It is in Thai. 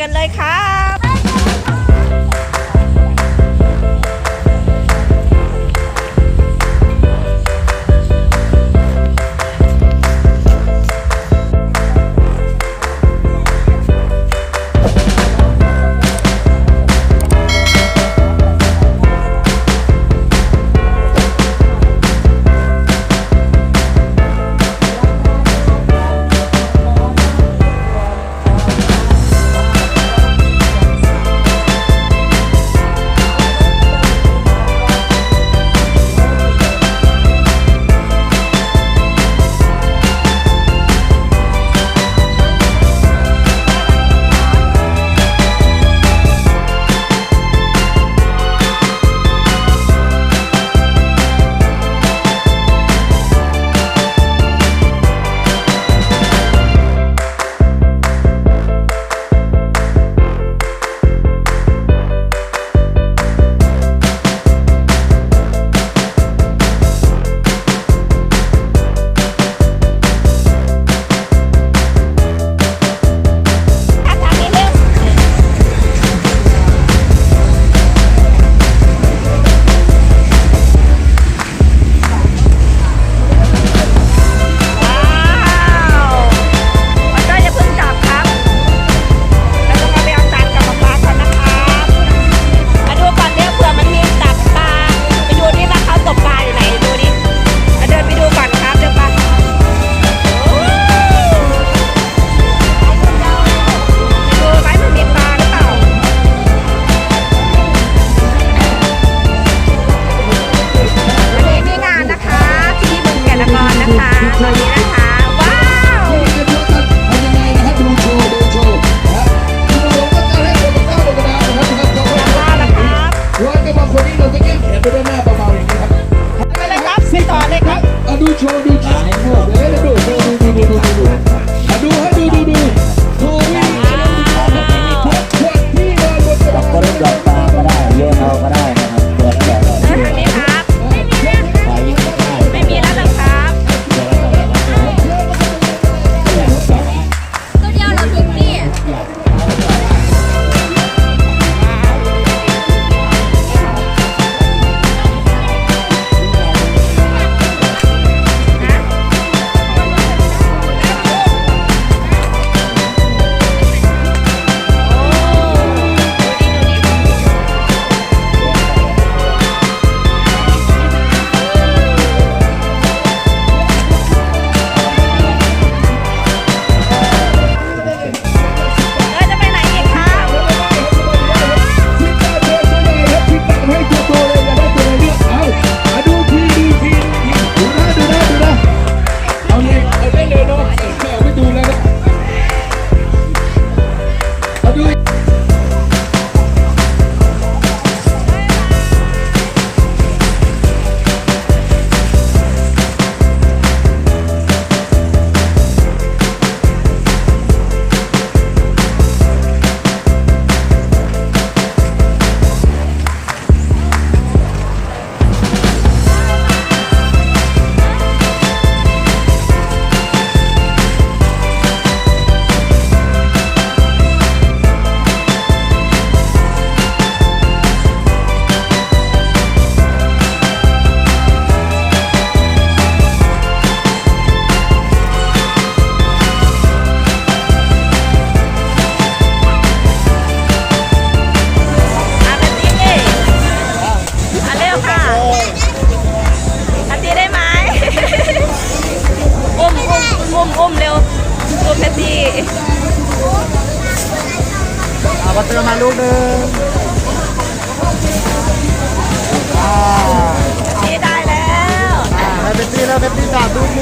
กันเลยครับี้เราจะแก้แขนไปด้านหน้าเบาๆนี้ครับไปเลยครับไปต่อเลยครับดูโชว์ดูโชว์เดี๋ยวดูดูดูดูดูดู เอาบัตเตอรมาลูกหนึ่งนี่ได้แล้วอ่าให้เบตตี้แล้วเบตตี้จับลูกห